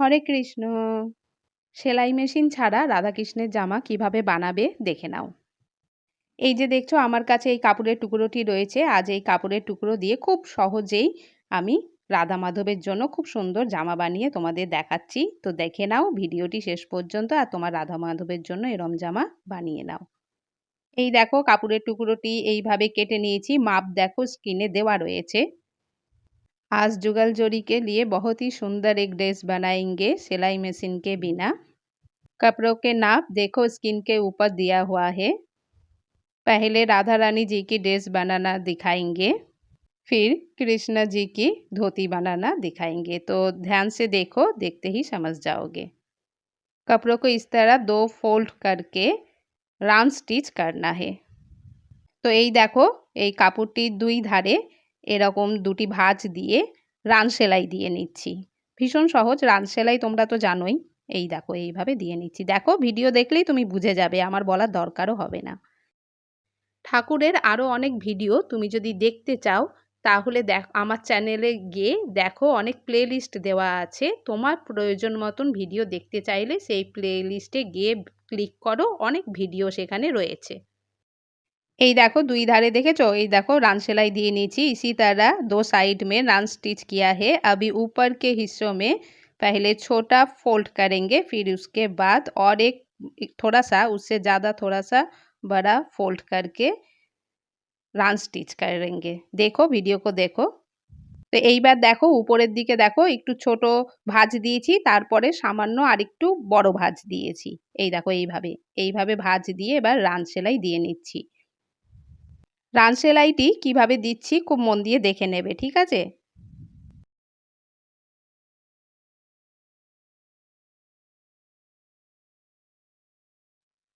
হরে কৃষ্ণ। সেলাই মেশিন ছাড়া রাধাকৃষ্ণের জামা কীভাবে বানাবে দেখে নাও। এই যে দেখছ, আমার কাছে এই কাপড়ের টুকরোটি রয়েছে। আজ এই কাপড়ের টুকরো দিয়ে খুব সহজেই আমি রাধা মাধবের জন্য খুব সুন্দর জামা বানিয়ে তোমাদের দেখাচ্ছি। তো দেখে নাও, ভিডিওটি শেষ পর্যন্ত আর তোমার রাধা মাধবের জন্য এরম জামা বানিয়ে নাও। এই দেখো, কাপড়ের টুকরোটি এইভাবে কেটে নিয়েছি। মাপ দেখো স্কিনে দেওয়া রয়েছে। आज जुगल जोड़ी के लिए बहुत ही सुंदर एक ड्रेस बनाएंगे सिलाई मशीन के बिना कपड़ों के नाप देखो स्किन के ऊपर दिया हुआ है पहले राधा रानी जी की ड्रेस बनाना दिखाएंगे फिर कृष्णा जी की धोती बनाना दिखाएंगे तो ध्यान से देखो देखते ही समझ जाओगे कपड़ों को इस तरह दो फोल्ड करके রাউন্ড স্টিচ করনা হে তো এই দেখো এই কাপড়টির দুই ধারে এরকম দুটি ভাঁজ দিয়ে রান সেলাই দিয়ে নিচ্ছি। ভীষণ সহজ, রান সেলাই তোমরা তো জানোই। এই দেখো, এইভাবে দিয়ে নিচ্ছি। দেখো, ভিডিও দেখলেই তুমি বুঝে যাবে, আমার বলার দরকারও হবে না। ঠাকুরের আরও অনেক ভিডিও তুমি যদি দেখতে চাও, তাহলে দেখ, আমার চ্যানেলে গিয়ে দেখো, অনেক প্লে লিস্ট দেওয়া আছে। তোমার প্রয়োজন মতন ভিডিও দেখতে চাইলে সেই প্লে লিস্টে গিয়ে ক্লিক করো, অনেক ভিডিও সেখানে রয়েছে। এই দেখো দুই ধারে দেখেছো এই দেখো रान सिलाई दिए नीचे इसी तरह दो साइड में रान स्टिच किया है अभी ऊपर के हिस्सों में पहले छोटा फोल्ड करेंगे फिर उसके बाद और एक थोड़ा सा उससे ज़्यादा थोड़ा सा बड़ा फोल्ड करके রান স্টিচ করেঙ্গে দেখো ভিডিও কো দেখো তো এইবার দেখো উপরের দিকে দেখো একটু ছোট ভাঁজ দিয়েছি তারপরে সামান্য আরেকটু বড় ভাঁজ দিয়েছি এই দেখো এইভাবে এইভাবে ভাঁজ দিয়ে এবার রান সেলাই দিয়ে নিচ্ছি রান সেলাইটি কিভাবে দিচ্ছি খুব মন দিয়ে দেখে নেবে ঠিক আছে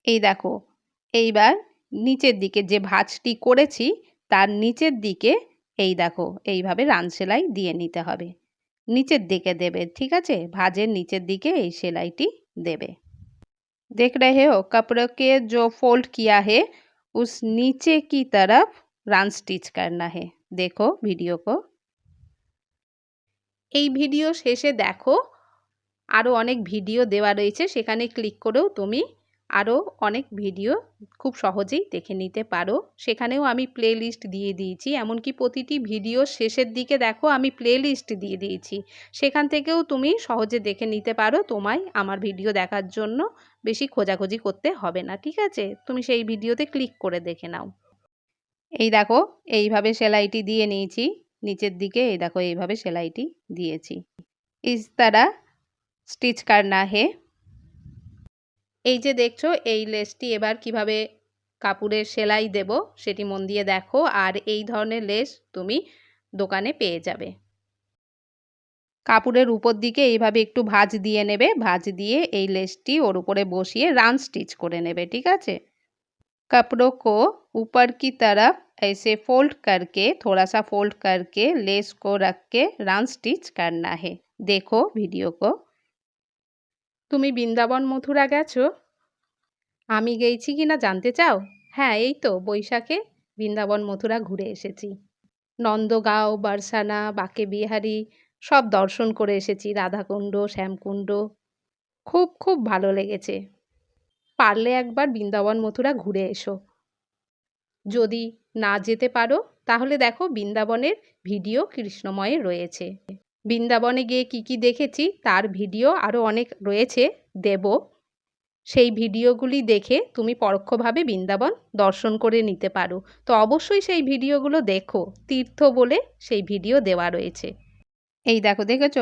এই দেখো এইবার নিচের দিকে যে ভাঁজটি করেছি তার নিচের দিকে এই দেখো এইভাবে রান সেলাই দিয়ে নিতে হবে নিচের দিকে দেবে ঠিক আছে ভাঁজের নিচের দিকে এই সেলাইটি দেবে দেখ रहे हो कपड़ों के जो फोल्ड किया है उस नीचे की तरफ রান স্টিচ करना है দেখো ভিডিও কো এই ভিডিও শেষে দেখো আরও অনেক ভিডিও দেওয়া রয়েছে সেখানে ক্লিক করেও তুমি আরও অনেক ভিডিও খুব সহজেই দেখে নিতে পারো সেখানেও আমি প্লে লিস্ট দিয়ে দিয়েছি এমনকি প্রতিটি ভিডিও শেষের দিকে দেখো আমি প্লে লিস্ট দিয়ে দিয়েছি সেখান থেকেও তুমি সহজে দেখে নিতে পারো তোমায় আমার ভিডিও দেখার জন্য বেশি খোঁজাখুঁজি করতে হবে না, ঠিক আছে? তুমি সেই ভিডিওতে ক্লিক করে দেখে নাও। এই দেখো, এইভাবে সেলাইটি দিয়ে নিয়েছি। নিচের দিকে এই দেখো, এইভাবে সেলাইটি দিয়েছি। ইস তারা, স্টিচ কারনা হে। এই যে দেখছ, এই লেসটি এবার কীভাবে কাপড়ের সেলাই দেব, সেটি মন দিয়ে দেখো। আর এই ধরনের লেস তুমি দোকানে পেয়ে যাবে। কাপড়ের উপর দিকে এইভাবে একটু ভাঁজ দিয়ে নেবে ভাঁজ দিয়ে এই লেসটি ওর উপরে বসিয়ে রান স্টিচ করে নেবে ঠিক আছে कपड़ों को ऊपर की तरफ ऐसे फोल्ड करके थोड़ा सा फोल्ड करके लेस को रख के रान स्टिच करना है देखो वीडियो को তুমি বৃন্দাবন মথুরা গেছো আমি গেছি কি না জানতে চাও হ্যাঁ এই তো বৈশাখে বৃন্দাবন মথুরা ঘুরে এসেছি নন্দগাঁও বারসানা বাঁকে বিহারি সব দর্শন করে এসেছি, রাধাকুণ্ড, শ্যামকুণ্ড। খুব খুব ভালো লেগেছে। পারলে একবার বৃন্দাবন মথুরা ঘুরে এসো। যদি না যেতে পারো, তাহলে দেখো বৃন্দাবনের ভিডিও কৃষ্ণময়ে রয়েছে। বৃন্দাবনে গিয়ে কি কি দেখেছি, তার ভিডিও আরও অনেক রয়েছে, দেব। সেই ভিডিওগুলি দেখে তুমি পরোক্ষভাবে বৃন্দাবন দর্শন করে নিতে পারো। তো অবশ্যই সেই ভিডিওগুলো দেখো। তীর্থ বলে সেই ভিডিও দেওয়া রয়েছে। এই দেখো দেখেছ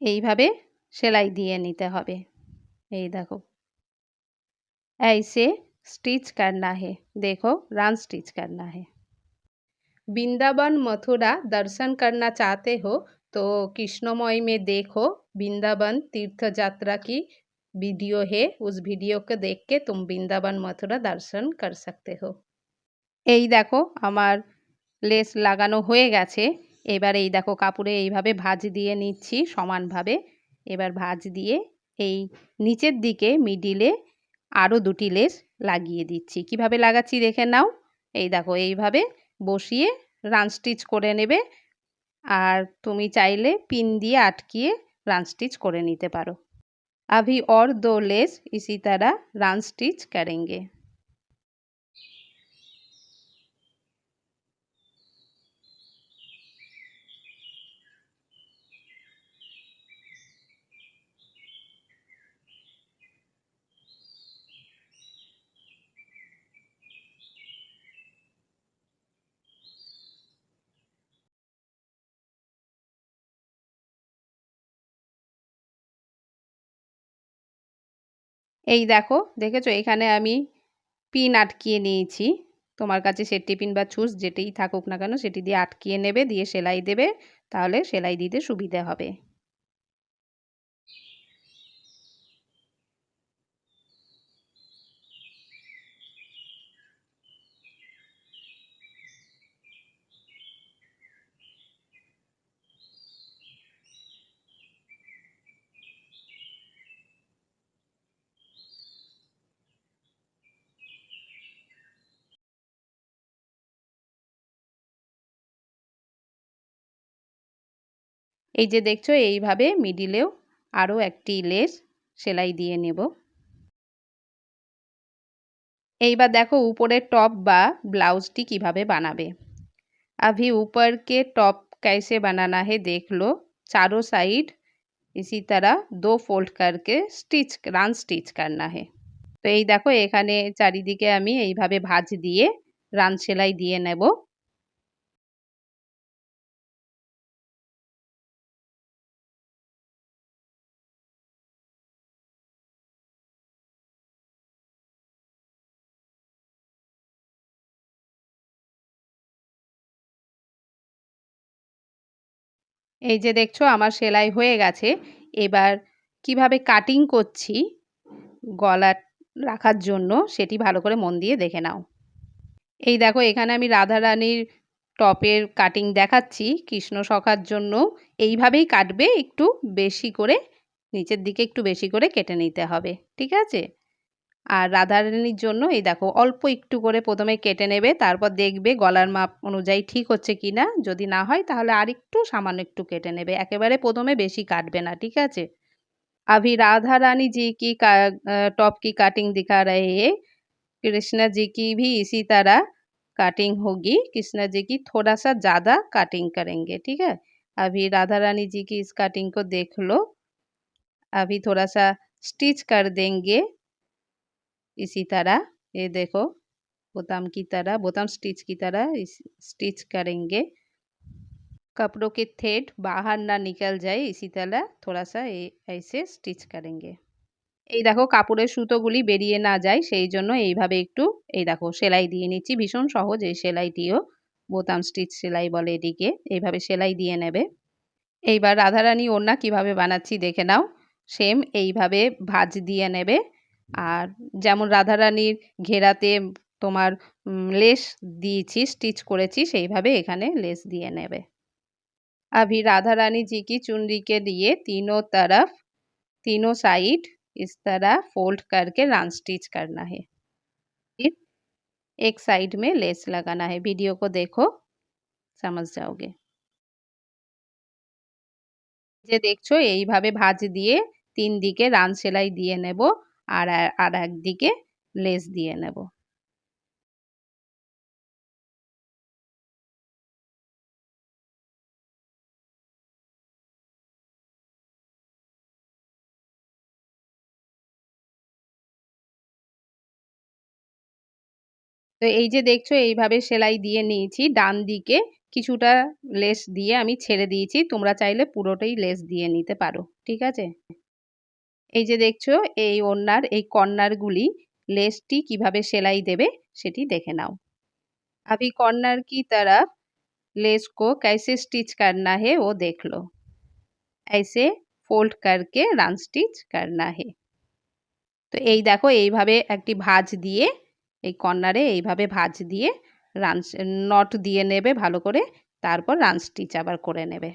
এইভাবে সেলাই দিয়ে নিতে হবে এই দেখো ऐसे स्टिच करना है देखो रान स्टिच करना है वृंदावन मथुरा दर्शन करना चाहते हो तो कृष्णमय में देखो वृंदावन तीर्थ यात्रा की वीडियो है उस वीडियो को देख के तुम वृंदावन मथुरा दर्शन कर सकते हो এই দেখো আমার লেস লাগানো হয়ে গেছে এবার এই দেখো কাপড়ে এইভাবে ভাঁজ দিয়ে নিচ্ছি সমানভাবে এবার ভাঁজ দিয়ে এই নিচের দিকে মিডিলে আরও দুটি লেস লাগিয়ে দিচ্ছি কিভাবে লাগাচ্ছি দেখে নাও এই দেখো এইভাবে বসিয়ে রান স্টিচ করে নেবে আর তুমি চাইলে পিন দিয়ে আটকিয়ে রান स्टिच করে নিতে পারো अभी और दो लेस इसी तरह रान स्टिच करेंगे এই দেখো, দেখেছ? এখানে আমি পিন আটকিয়ে নিয়েছি। তোমার কাছে সেটি পিন বা ছুস যেটাই থাকুক না কেন, সেটি দিয়ে আটকিয়ে নেবে, দিয়ে সেলাই দেবে, তাহলে সেলাই দিতে সুবিধে হবে। এই যে দেখছো এইভাবে মিডিলেও আরও একটি লেস সেলাই দিয়ে নেব এইবার দেখো উপরের টপ বা ব্লাউজটি কিভাবে বানাবে अभी ऊपर के टॉप कैसे बनाना है देख लो चारों साइड इसी तरह दो फोल्ड करके स्टिच রান স্টিচ करना है তো এই দেখো এখানে চারিদিকে আমি এইভাবে ভাঁজ দিয়ে রান সেলাই দিয়ে নেব এই যে দেখছ, আমার সেলাই হয়ে গেছে। এবার কীভাবে কাটিং করছি গলা রাখার জন্য, সেটি ভালো করে মন দিয়ে দেখে নাও। এই দেখো, এখানে আমি রাধারানীর টপের কাটিং দেখাচ্ছি। কৃষ্ণ সখার জন্য এইভাবেই কাটবে, একটু বেশি করে, নিচের দিকে একটু বেশি করে কেটে নিতে হবে। ঠিক আছে? আর রাধারানীর জন্য এই দেখো অল্প একটু করে প্রথমে কেটে নেবে তারপর দেখবে গলার মাপ অনুযায়ী ঠিক হচ্ছে কি না যদি না হয় তাহলে আর একটু সামান্য একটু কেটে নেবে একেবারে প্রথমে বেশি কাটবে না ঠিক আছে अभी राधा रानी जी की का टॉप की काटिंग दिखा रहे हैं कृष्ण जी की भी इसी तरह काटिंग होगी कृष्ण जी की थोड़ा सा ज़्यादा काटिंग करेंगे ठीक है अभी राधा रानी जी की इस काटिंग को देख लो अभी थोड़ा सा स्टिच कर देंगे इसी तरह ये देखो बोताम की तरह बोताम स्टिच की तरह इस स्टिच करेंगे कपड़ों के थ्रेड बाहर ना निकल जाए इसी तरह थोड़ा सा ऐसे स्टिच करेंगे এই দেখো কাপড়ের সুতোগুলি বেরিয়ে না যায় সেই জন্য এইভাবে একটু এই দেখো সেলাই দিয়ে নিচ্ছি ভীষণ সহজ এই সেলাইটিও বোতাম স্টিচ সেলাই বলে এটিকে এইভাবে সেলাই দিয়ে নেবে এইবার রাধারানী ওড়না কিভাবে বানাচ্ছি দেখে নাও সেম এইভাবে ভাজ দিয়ে নেবে আর যেমন রাধারানীর ঘেরাতে তোমার লেস দিয়েছি স্টিচ করেছি সেইভাবে এখানে লেস দিয়ে নেবে अभी राधा रानी जी की चुनरी के लिए तीनों तरफ तीनों साइड इस तरह फोल्ड करके रान स्टिच करना है फिर एक साइड में लेस लगाना है वीडियो को देखो समझ जाओगे যে দেখছো এইভাবে ভাঁজ দিয়ে তিন দিকে রান সেলাই দিয়ে নেব আর আর একদিকে লেস দিয়ে নেব। তো এই যে দেখছ, এইভাবে সেলাই দিয়ে নিয়েছি। ডান দিকে কিছুটা লেস দিয়ে আমি ছেড়ে দিয়েছি। তোমরা চাইলে পুরোটাই লেস দিয়ে নিতে পারো। ঠিক আছে? এই যে দেখছো এই ওড়নার এই কর্নারগুলি লেসটি কিভাবে সেলাই দেবে সেটি দেখে নাও अभी कॉर्नर की तरफ लेस को कैसे स्टिच करना है वो देख लो ऐसे फोल्ड करके রান স্টিচ करना है তো এই দেখো এইভাবে একটি ভাঁজ দিয়ে এই কর্নারে এইভাবে ভাঁজ দিয়ে রান নট দিয়ে নেবে ভালো করে তারপর রান স্টিচ আবার করে নেবে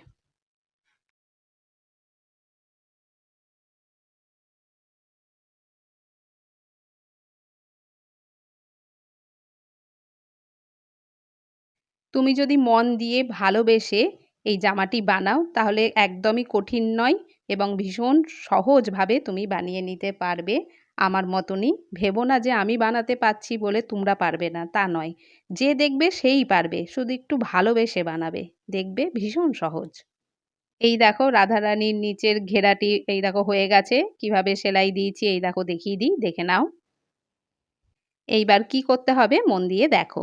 তুমি যদি মন দিয়ে ভালোবেসে এই জামাটি বানাও, তাহলে একদমই কঠিন নয় এবং ভীষণ সহজভাবে তুমি বানিয়ে নিতে পারবে। আমার মতনই ভেবো না যে আমি বানাতে পারছি বলে তোমরা পারবে না, তা নয়। যে দেখবে সেই পারবে, শুধু একটু ভালোবেসে বানাবে। দেখবে ভীষণ সহজ। এই দেখো রাধারানীর নিচের ঘেরাটি, এই দেখো হয়ে গেছে। কীভাবে সেলাই দিয়েছি, এই দেখো দেখিয়ে দিই, দেখে নাও। এইবার কি করতে হবে, মন দিয়ে দেখো।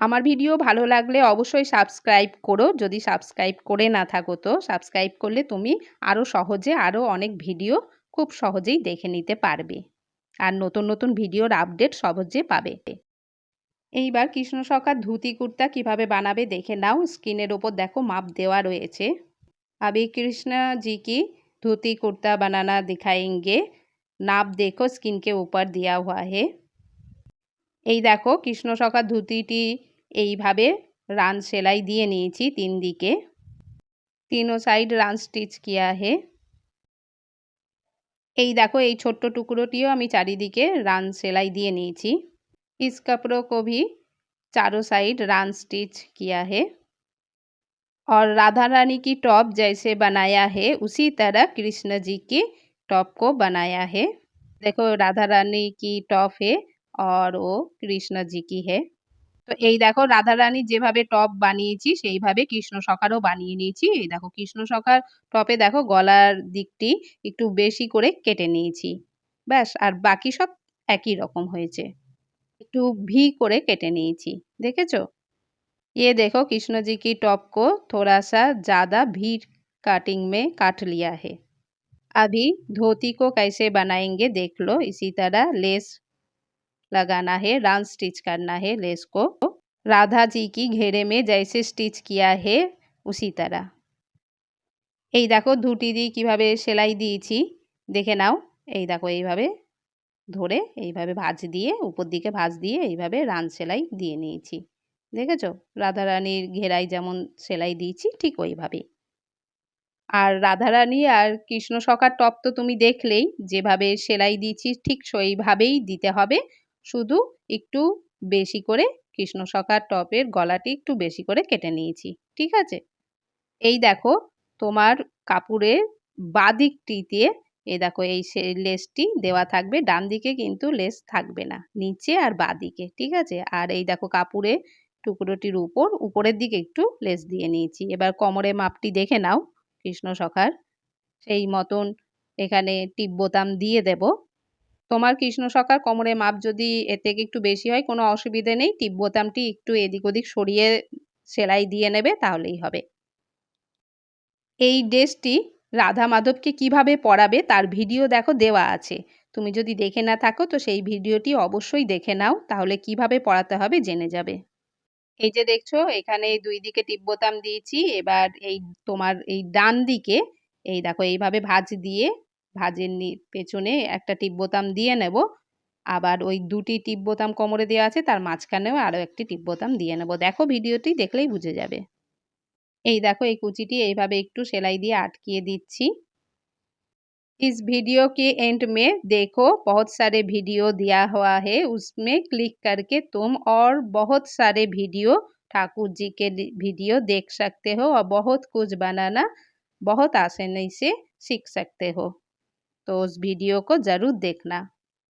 আমার ভিডিও ভালো লাগলে অবশ্যই সাবস্ক্রাইব করো যদি সাবস্ক্রাইব করে না থাকো তো সাবস্ক্রাইব করলে তুমি আরও সহজে আরও অনেক ভিডিও খুব সহজেই দেখে নিতে পারবে আর নতুন নতুন ভিডিওর আপডেট সহজে পাবে এইবার কৃষ্ণ সখার ধুতি কুর্তা কিভাবে বানাবে দেখে নাও স্ক্রিনের ওপর দেখো মাপ দেওয়া রয়েছে अभी कृष्ण जी की धोती कुर्ता बनाना दिखाएंगे नाप देखो स्किन के ऊपर दिया हुआ है এই দেখো কৃষ্ণ সখা ধুতিটি এইভাবে রান সেলাই দিয়ে নিয়েছি তিন দিকে তিনও সাইড রান স্টিচ কিয়া হে এই দেখো এই ছোট্ট টুকরোটিও আমি চারিদিকে রান সেলাই দিয়ে নিয়েছি इस कपड़ों को भी चारों साइड रान स्टिच किया है और राधा रानी की टॉप जैसे बनाया है उसी तरह कृष्ण जी की टॉप को बनाया है देखो राधा रानी की टॉप है और वो কৃষ্ণ জি কি হে তো এই দেখো রাধা রানী যেভাবে টপ বানিয়েছি সেইভাবে কৃষ্ণ সখারও বানিয়ে নিয়েছি এই দেখো কৃষ্ণ সখার টপে দেখো গলার দিকটি একটু বেশি করে কেটে নিয়েছি ব্যাস আর বাকি সব একই রকম হয়েছে একটু ভি করে কেটে নিয়েছি দেখেছো ये देखो कृष्ण जी की टॉप को थोड़ा सा ज़्यादा भी कटिंग में काट लिया है अभी धोती को कैसे बनाएंगे देख लो इसी तरह लेस लगाना है रान स्टिच करना है लेस को राधा जी की घेरे में जैसे स्टिच किया है उसी तरह এই দেখো ধুটি দিয়ে কীভাবে সেলাই দিয়েছি দেখে নাও এই দেখো এইভাবে ধরে এইভাবে ভাঁজ দিয়ে উপর দিকে ভাঁজ দিয়ে এইভাবে রান সেলাই দিয়ে নিয়েছি দেখেছো রাধারানীর ঘেরাই যেমন সেলাই দিয়েছি ঠিক ওইভাবে আর রাধারানী আর কৃষ্ণ সখার টপ তো তুমি দেখলেই যেভাবে সেলাই দিয়েছি ঠিক সেইভাবেই দিতে হবে শুধু একটু বেশি করে কৃষ্ণ সখার টপের গলাটি একটু বেশি করে কেটে নিয়েছি, ঠিক আছে? এই দেখো, তোমার কাপড়ের বাদিকটিতে, এই দেখো, এই লেসটি দেওয়া থাকবে, ডান দিকে কিন্তু লেস থাকবে না, নিচে আর বাদিকে, ঠিক আছে? আর এই দেখো কাপড়ে টুকরোটির উপর, উপরের দিকে একটু লেস দিয়ে নিয়েছি। এবার কোমরে মাপটি দেখে নাও, কৃষ্ণ সখার সেই মতন এখানে টিপ বোতাম দিয়ে দেব। তোমার কৃষ্ণ সখার কোমরে মাপ যদি এর থেকে একটু বেশি হয়, কোনো অসুবিধে নেই। টিপ বোতামটি একটু এদিক ওদিক সরিয়ে সেলাই দিয়ে নেবে, তাহলেই হবে। এই ড্রেসটি রাধা মাধবকে কীভাবে পরাবে তার ভিডিও দেখো দেওয়া আছে। তুমি যদি দেখে না থাকো, তো সেই ভিডিওটি অবশ্যই দেখে নাও, তাহলে কীভাবে পড়াতে হবে জেনে যাবে। এই যে দেখছ, এখানে দুই দিকে টিপ বোতাম দিয়েছি, এবার এই তোমার এই ডান দিকে, এই দেখো এইভাবে ভাঁজ দিয়ে ভাঁজের পেছনে একটা টিপ বোতাম দিয়ে নেব আবার ওই দুটি টিপ বোতাম কোমরে দেওয়া আছে তার মাঝখানেও আরও একটি টিপ বোতাম দিয়ে নেব দেখো ভিডিওটি দেখলেই বুঝে যাবে এই দেখো এই কুচিটি এইভাবে একটু সেলাই দিয়ে আটকিয়ে দিচ্ছি इस वीडियो के एंड में देखो बहुत सारे वीडियो दिया हुआ है उसमें क्लिक करके तुम और बहुत सारे वीडियो ठाकुर जी के वीडियो देख सकते हो और बहुत कुछ बनाना बहुत आसानी से सीख सकते हो तो उस वीडियो को ज़रूर देखना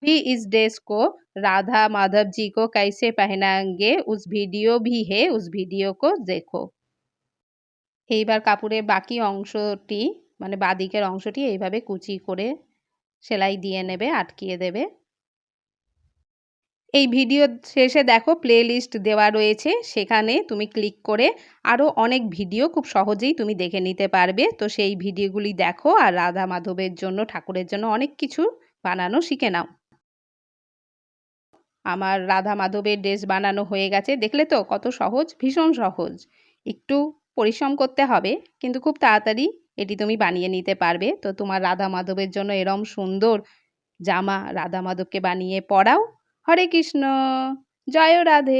भी इस ड्रेस को राधा माधव जी को कैसे पहनाएंगे उस वीडियो भी है उस वीडियो को देखो এইবার কাপড়ের বাকি অংশটি মানে বাদিকের অংশটি এইভাবে কুচি করে সেলাই দিয়ে নেবে আটকিয়ে দেবে এই ভিডিও শেষে দেখো প্লেলিস্ট দেওয়া রয়েছে। সেখানে তুমি ক্লিক করে আরও অনেক ভিডিও খুব সহজেই তুমি দেখে নিতে পারবে। তো সেই ভিডিওগুলি দেখো আর রাধা মাধবের জন্য, ঠাকুরের জন্য অনেক কিছু বানানো শিখে নাও। আমার রাধা মাধবের ড্রেস বানানো হয়ে গেছে। দেখলে তো কত সহজ, ভীষণ সহজ। একটু পরিশ্রম করতে হবে, কিন্তু খুব তাড়াতাড়ি এটি তুমি বানিয়ে নিতে পারবে। তো তোমার রাধা মাধবের জন্য এরম সুন্দর জামা রাধা মাধবকে বানিয়ে পরাও। হরে কৃষ্ণ জয় রাধে।